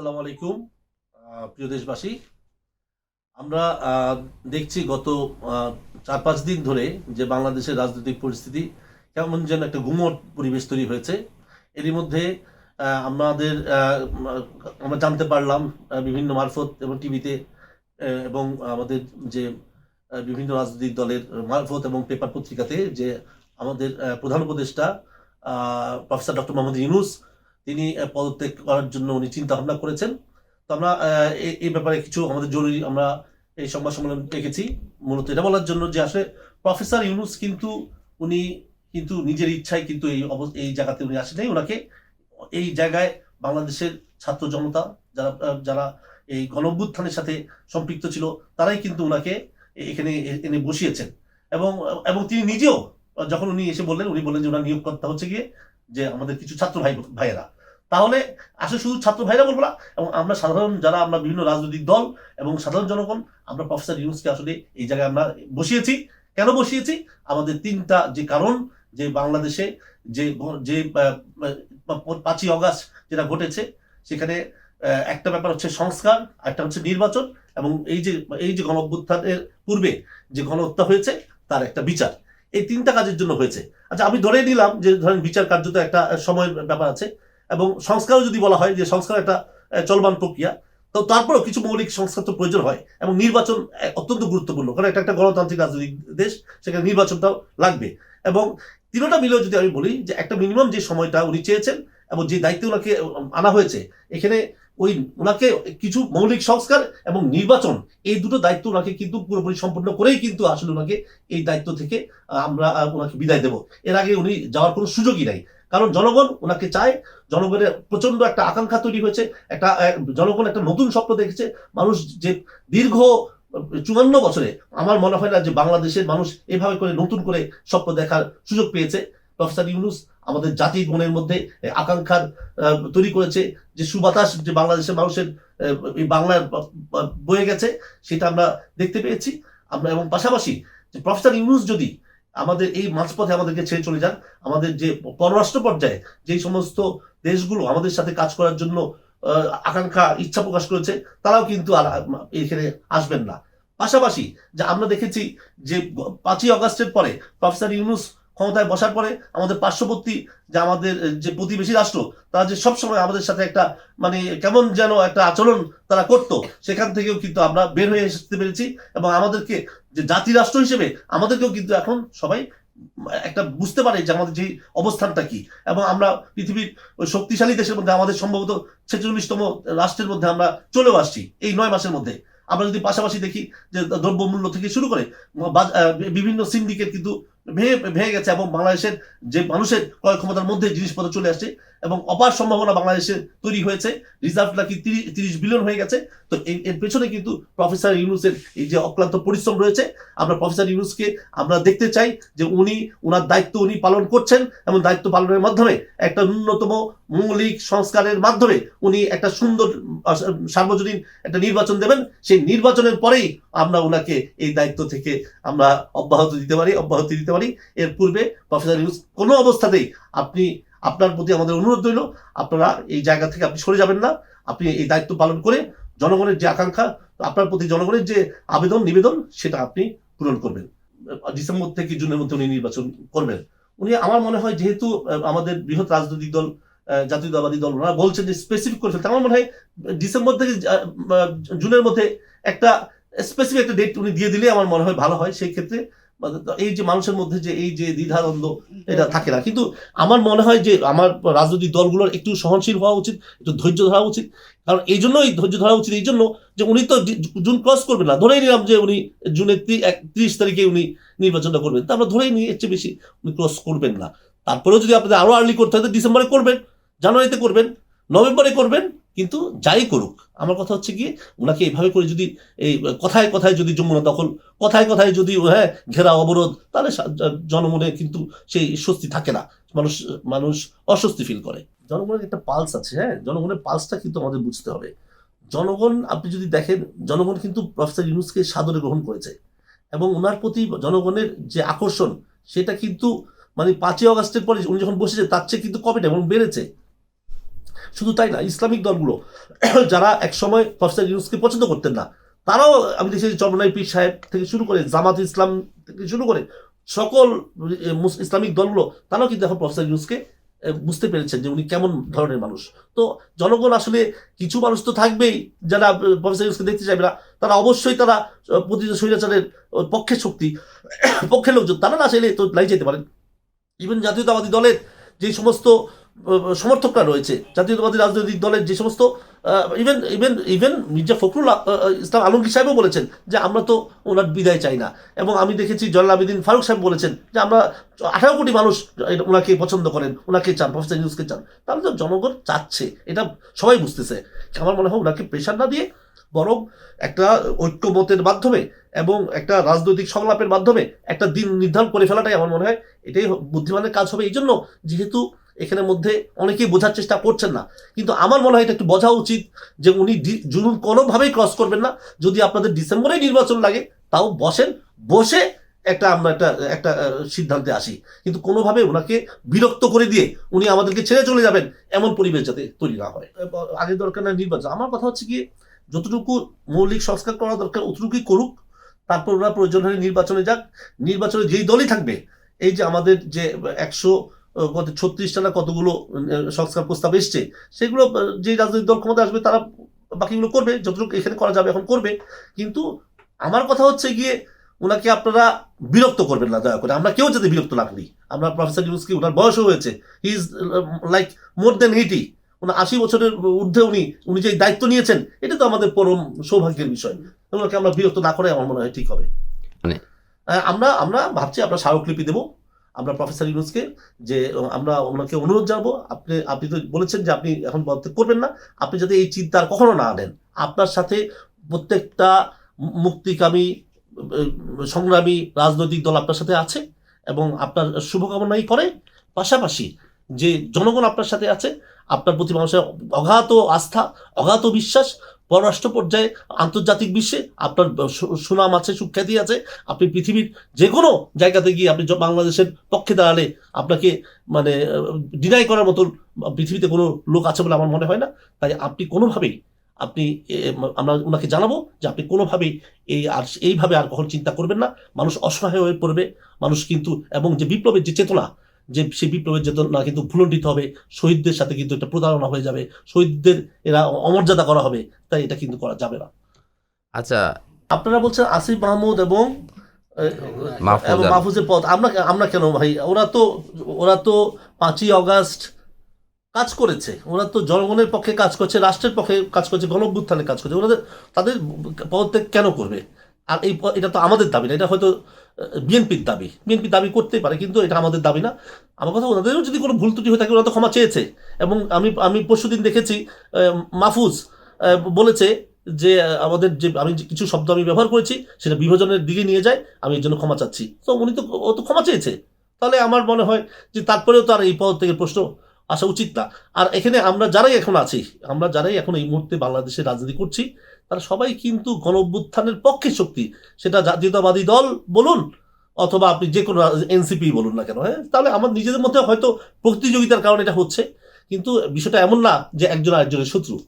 আসসালামু আলাইকুম প্রিয় দেশবাসী। আমরা দেখছি গত চার পাঁচ দিন ধরে যে বাংলাদেশের রাজনৈতিক পরিস্থিতি কেমন যেন একটা গুমট পরিবেশ তৈরি হয়েছে। এরই মধ্যে আমাদের আমরা জানতে পারলাম বিভিন্ন মারফত এবং টিভিতে এবং আমাদের যে বিভিন্ন রাজনৈতিক দলের মারফত এবং পেপার পত্রিকাতে যে আমাদের প্রধান উপদেষ্টা প্রফেসর ডক্টর মোহাম্মদ ইউনুস তিনি পদত্যাগ করার জন্য উনি চিন্তা ভাবনা করেছেন। তো আমরা এই- ব্যাপারে কিছু আমাদের জরুরি আমরা এই সংবাদ সম্মেলন রেখেছি মূলত এটা বলার জন্য যে আসলে প্রফেসর ইউনুস কিন্তু উনি কিন্তু নিজের ইচ্ছায় কিন্তু এই এই জায়গাতে উনি আসেন নাই ওনাকে এই জায়গায় বাংলাদেশের ছাত্র জনতা, যারা যারা এই গণঅভ্যুত্থানের সাথে সম্পৃক্ত ছিল, তারাই কিন্তু ওনাকে এখানে এনে বসিয়েছেন। এবং এবং তিনি নিজেও যখন উনি এসে বললেন, উনি বললেন যে ওনার নিয়োগকর্তা হচ্ছে গিয়ে যে আমাদের কিছু ছাত্র ভাই ভাইয়েরা। তাহলে আসলে শুধু ছাত্র ভাইরা বলব না, এবং আমরা সাধারণ যারা আমরা বিভিন্ন রাজনৈতিক দল এবং সাধারণ জনগণ, আমরা প্রফেসর ইউনুসকে আসলে এই জায়গায় আমরা বসিয়েছি। কেন বসিয়েছি? আমাদের তিনটা যে কারণ, যে বাংলাদেশে যে যে পাঁচই অগাস্ট যেটা ঘটেছে, সেখানে একটা ব্যাপার হচ্ছে সংস্কার একটা হচ্ছে নির্বাচন, এবং এই যে এই যে গণ পূর্বে যে গণহত্যা হয়েছে, তার একটা বিচার। এই তিনটা কাজের জন্য হয়েছে। আচ্ছা আমি ধরে নিলাম যে ধরেন বিচার কার্যত একটা সময়ের ব্যাপার আছে এবং সংস্কারও যদি বলা হয় যে সংস্কার একটা চলমান প্রক্রিয়া, তো তারপরেও কিছু মৌলিক সংস্কার তো প্রয়োজন হয় এবং নির্বাচন অত্যন্ত গুরুত্বপূর্ণ। কারণ এটা একটা গণতান্ত্রিক রাজনৈতিক দেশ, সেখানে নির্বাচনটাও লাগবে। এবং তিনোটা মিলেও যদি আমি বলি যে একটা মিনিমাম যে সময়টা উনি চেয়েছেন এবং যে দায়িত্ব ওনাকে আনা হয়েছে, এখানে ওই ওনাকে কিছু মৌলিক সংস্কার এবং নির্বাচন, এই দুটো দায়িত্ব ওনাকে কিন্তু পুরোপুরি সম্পূর্ণ করেই কিন্তু আসলে ওনাকে এই দায়িত্ব থেকে আমরা ওনাকে বিদায় দেব। এর আগে উনি যাওয়ার কোনো সুযোগই নাই। কারণ জনগণ ওনাকে চায়, জনগণের প্রচণ্ড একটা আকাঙ্ক্ষা তৈরি হয়েছে, একটা জনগণ একটা নতুন স্বপ্ন দেখেছে। মানুষ যে দীর্ঘ চুয়ান্ন বছরে, আমার মনে হয় না যে বাংলাদেশের মানুষ এভাবে করে নতুন করে স্বপ্ন দেখার সুযোগ পেয়েছে। প্রফেসর ইউনুস আমাদের জাতির মনের মধ্যে আকাঙ্ক্ষার তৈরি করেছে যে সুবাতাস যে বাংলাদেশের মানুষের বাংলার বয়ে গেছে, সেটা আমরা দেখতে পেয়েছি। আমরা এবং পাশাপাশি যে প্রফেসর ইউনুস যদি আমাদের এই মাঝপথে আমাদেরকে ছেড়ে চলে যান, আমাদের যে পররাষ্ট্র পর্যায়ে যে সমস্ত দেশগুলো আমাদের সাথে কাজ করার জন্য আকাঙ্ক্ষা, ইচ্ছা প্রকাশ করেছে, তারাও কিন্তু আর এখানে আসবেন না। পাশাপাশি যে আমরা দেখেছি যে পাঁচই অগাস্টের পরে প্রফেসর ইউনুস ক্ষমতায় বসার পরে আমাদের পার্শ্ববর্তী যে আমাদের, যে প্রতিবেশী রাষ্ট্র, তারা যে সবসময় আমাদের সাথে একটা মানে কেমন যেন একটা আচরণ তারা করতো, সেখান থেকেও কিন্তু আমরা বের হয়ে আসতে পেরেছি এবং আমাদেরকে যে জাতি রাষ্ট্র হিসেবে আমাদেরকেও কিন্তু এখন সবাই একটা বুঝতে পারে যে আমাদের যে অবস্থানটা কি। এবং আমরা পৃথিবীর ওই শক্তিশালী দেশের মধ্যে, আমাদের সম্ভবত ছেচল্লিশতম রাষ্ট্রের মধ্যে আমরা চলেও আসছি এই নয় মাসের মধ্যে। আমরা যদি পাশাপাশি দেখি যে দ্রব্যমূল্য থেকে শুরু করে বিভিন্ন সিন্ডিকেট কিন্তু ভেঙে ভেঙে গেছে এবং বাংলাদেশের যে মানুষের ক্রয় ক্ষমতার মধ্যে জিনিসপত্র চলে আসছে এবং অপার সম্ভাবনা বাংলাদেশে তৈরি হয়েছে। রিজার্ভ নাকি তিরিশ বিলিয়ন হয়ে গেছে। তো এর- পেছনে কিন্তু প্রফেসর ইউনুসের এই যে অক্লান্ত পরিশ্রম রয়েছে, আমরা প্রফেসর ইউনুসকে আমরা দেখতে চাই যে উনি ওনার দায়িত্ব উনি পালন করছেন এবং দায়িত্ব পালনের মাধ্যমে একটা ন্যূনতম মৌলিক সংস্কারের মাধ্যমে উনি একটা সুন্দর সার্বজনীন একটা নির্বাচন দেবেন। সেই নির্বাচনের পরেই আমরা ওনাকে এই দায়িত্ব থেকে আমরা অব্যাহত দিতে পারি, অব্যাহতি দিতে পারি। এর পূর্বে প্রফেসর ইউনুস কোনো অবস্থাতেই আপনি আপনার প্রতি আমাদের অনুরোধ রইল, আপনারা এই জায়গা থেকে আপনি সরে যাবেন না। আপনি এই দায়িত্ব পালন করে জনগণের যে আকাঙ্ক্ষা, আপনার প্রতি জনগণের যে আবেদন, নিবেদন, সেটা আপনি পূরণ করবেন। ডিসেম্বর থেকে জুনের মধ্যে উনি নির্বাচন করবেন। উনি আমার মনে হয় যেহেতু আমাদের বৃহৎ রাজনৈতিক দল জাতীয়তাবাদী দল, ওনারা বলছেন যে স্পেসিফিক করে ফেলতে। আমার মনে হয় ডিসেম্বর থেকে জুনের মধ্যে একটা স্পেসিফিক একটা ডেট উনি দিয়ে দিলে আমার মনে হয় ভালো হয়। সেই ক্ষেত্রে এই যে মানুষের মধ্যে যে এই যে দ্বিধাদ্বন্দ্ব এটা থাকে না। কিন্তু আমার মনে হয় যে আমার রাজনৈতিক দলগুলোর একটু সহনশীল হওয়া উচিত একটু ধৈর্য ধরা উচিত। কারণ এই জন্যই ধৈর্য ধরা উচিত এই জন্য যে উনি তো জুন ক্রস করবেন না। ধরেই নিলাম যে উনি জুনের ত্রিশ তারিখে উনি নির্বাচনটা করবেন। তা আমরা ধরেই নিই এর চেয়ে বেশি উনি ক্রস করবেন না। তারপরেও যদি আপনাদের আরও আর্লি করতে হয় তো ডিসেম্বরে করবেন জানুয়ারিতে করবেন নভেম্বরে করবেন কিন্তু যাই করুক, আমার কথা হচ্ছে কি ওনাকে এইভাবে করে যদি এই কথায় কথায় যদি যমুনা দখল, কথায় কথায় যদি হ্যাঁ ঘেরা অবরোধ, তাহলে জনমনে কিন্তু সেই স্বস্তি থাকে না। মানুষ মানুষ অস্বস্তি ফিল করে। জনগণের একটা পালস আছে হ্যাঁ? জনগণের পালসটা কিন্তু আমাদের বুঝতে হবে। জনগণ, আপনি যদি দেখেন, জনগণ কিন্তু প্রফেসর ইউনুসকে সাদরে গ্রহণ করেছে। এবং ওনার প্রতি জনগণের যে আকর্ষণ, সেটা কিন্তু মানে পাঁচই অগাস্টের পরে উনি যখন বসেছে, তার চেয়ে কিন্তু কমে এবং বেড়েছে। শুধু তাই না, ইসলামিক দলগুলো, যারা একসময় প্রফেসর ইউনুসকে পছন্দ করতেন না, তারাও আমি দেখেছি চরমনাই পীর সাহেব থেকে শুরু করে, জামাত ইসলাম থেকে শুরু করে, সকল ইসলামিক দলগুলো, তারাও কিন্তু এখন প্রফেসর ইউনুসকে বুঝতে পেরেছেন যে উনি কেমন ধরনের মানুষ। তো জনগণ আসলে কিছু মানুষ তো থাকবেই, যারা প্রফেসর ইউনুসকে দেখতে চাইবে না, তারা অবশ্যই তারা প্রতিটা স্বৈরাচারের পক্ষে শক্তি, পক্ষের লোকজন, তারা না চাইলে তো লাই যেতে পারেন। ইভেন জাতীয়তাবাদী দলের যে সমস্ত সমর্থকরা রয়েছে। জাতীয়তাবাদী রাজনৈতিক দলের যে সমস্ত even even even Mirza Fakhrul Islam Alamgir সাহেবও বলেছেন যে আমরা তো ওনার বিদায় চাই না। এবং আমি দেখেছি জলাল আবেদিন ফারুক সাহেব বলেছেন যে আমরা আঠারো কোটি মানুষ ওনাকে পছন্দ করেন, ওনাকে চান প্রফেসর নিউজকে চান। তাহলে তো জনগণ চাচ্ছে, এটা সবাই বুঝতেছে। আমার মনে হয় ওনাকে প্রেশার না দিয়ে বরং একটা ঐক্যমতের মাধ্যমে এবং একটা রাজনৈতিক সংলাপের মাধ্যমে একটা দিন নির্ধারণ করে ফেলাটাই আমার মনে হয় এটাই বুদ্ধিমানের কাজ হবে। এই জন্য যেহেতু এখানের মধ্যে অনেকেই বোঝার চেষ্টা করছেন না। কিন্তু আমার মনে হয় এটা একটু বোঝা উচিত যে উনি জুলুম কোনোভাবেই ক্রস করবেন না। যদি আপনাদের ডিসেম্বরেই নির্বাচন লাগে, তাও বসেন, বসে একটা আমরা একটা একটা সিদ্ধান্তে আসি। কিন্তু কোনোভাবে ওনাকে বিরক্ত করে দিয়ে উনি আমাদেরকে ছেড়ে চলে যাবেন, এমন পরিবেশ যাতে তৈরি না হয়। আগে দরকার না নির্বাচন। আমার কথা হচ্ছে কি, যতটুকু মৌলিক সংস্কার করা দরকার, অতটুকুই করুক। তারপর ওরা প্রয়োজন হলে নির্বাচনে যাক। নির্বাচনে যেই দলই থাকবে, এই যে আমাদের যে একশো কত ছত্রিশটা না কতগুলো সংস্কার প্রস্তাব এসছে সেগুলো যে রাজনৈতিক দল ক্ষমতা আসবে তারা বাকিগুলো করবে যতটুকু এখানে করা যাবে এখন করবে। কিন্তু আমার কথা হচ্ছে গিয়ে ওনাকে আপনারা বিরক্ত করবেন না দয়া করে। আমরা কেউ যাতে বিরক্ত না করি। আমরা প্রফেসর ইউনুসকে ওনার বয়সও হয়েছে হি ইজ লাইক মোর দেন এইটি ওনার আশি বছরের ঊর্ধ্বে উনি উনি যে দায়িত্ব নিয়েছেন এটা তো আমাদের পরম সৌভাগ্যের বিষয়। ওনাকে আমরা বিরক্ত না করে আমার মনে হয় ঠিক হবে। মানে- আমরা আমরা ভাবছি আমরা স্মারকলিপি দেবো। আমরা প্রফেসর ইউনুসকে যে, আমরা ওনাকে অনুরোধ জানাব, আপনি আপনি তো বলেছেন যে আপনি এখন পদত্যাগ করবেন না, আপনি যাতে এই চিন্তা আর কখনো না আনেন। আপনার সাথে প্রত্যেকটা মুক্তিকামী সংগ্রামী রাজনৈতিক দল আপনার সাথে আছে এবং আপনার শুভকামনাই করে। পাশাপাশি যে জনগণ আপনার সাথে আছে, আপনার প্রতি মানুষের অগাধ আস্থা অগাধ বিশ্বাস পররাষ্ট্র পর্যায়ে, আন্তর্জাতিক বিশ্বে আপনার সুনাম আছে, সুখ্যাতি আছে, আপনি পৃথিবীর যে কোনো জায়গাতে গিয়ে আপনি বাংলাদেশের পক্ষে দাঁড়ালে আপনাকে মানে ডিনাই করার মতো পৃথিবীতে কোনো লোক আছে বলে আমার মনে হয় না। তাই আপনি কোনোভাবেই আপনি আমরা ওনাকে জানাব যে আপনি কোনোভাবেই এই আর, এইভাবে আর কখনো চিন্তা করবেন না। মানুষ অসহায় হয়ে পড়বে। মানুষ কিন্তু, এবং যে বিপ্লবের যে চেতনা যে সেই বিপ্লবের চেতনা কিন্তু ভুলণ্ডিত হবে শহীদদের সাথে কিন্তু একটা প্রতারণা হয়ে যাবে শহীদদের এরা অমর্যাদা করা হবে তাই এটা কিন্তু করা যাবে না। আচ্ছা। আপনারা বলছেন আসিফ মাহমুদ এবং। মাহফুজের পদ আমরা আমরা কেন ভাই? ওরা তো ওরা তো পাঁচই অগাস্ট কাজ করেছে ওরা তো জনগণের পক্ষে কাজ করছে রাষ্ট্রের পক্ষে কাজ করছে গণভ্যুত্থানে কাজ করছে ওনাদের তাদের পদত্যাগ কেন করবে? আর এই এটা তো আমাদের দাবি না, এটা হয়তো বিএনপির দাবি। বিএনপি দাবি করতেই পারে, কিন্তু এটা আমাদের দাবি না। আমার কথা ওনাদেরও যদি কোনো ভুল ত্রুটি হয়ে থাকে, ওরা তো ক্ষমা চেয়েছে। এবং আমি আমি পরশুদিন দেখেছি মাহফুজ বলেছে যে আমাদের যে, আমি কিছু শব্দ আমি ব্যবহার করেছি, সেটা বিভাজনের দিকে নিয়ে যায়, আমি এর জন্য ক্ষমা চাচ্ছি। তো উনি তো, ও তো ক্ষমা চেয়েছে। তাহলে আমার মনে হয় যে, তারপরেও তো আর এই পদ থেকে প্রশ্ন আসা উচিত না। আর এখানে আমরা যারাই এখন আছি, আমরা যারাই এখন এই মুহূর্তে বাংলাদেশে রাজনীতি করছি তারা সবাই কিন্তু গণ অভ্যুত্থানের পক্ষে শক্তি। সেটা জাতীয়তাবাদী দল বলুন, অথবা আপনি যে কোনো এনসিপি বলুন না কেন হ্যাঁ? তাহলে আমার নিজেদের মধ্যে হয়তো প্রতিযোগিতার কারণে এটা হচ্ছে। কিন্তু বিষয়টা এমন না যে একজন আরেকজনের শত্রু।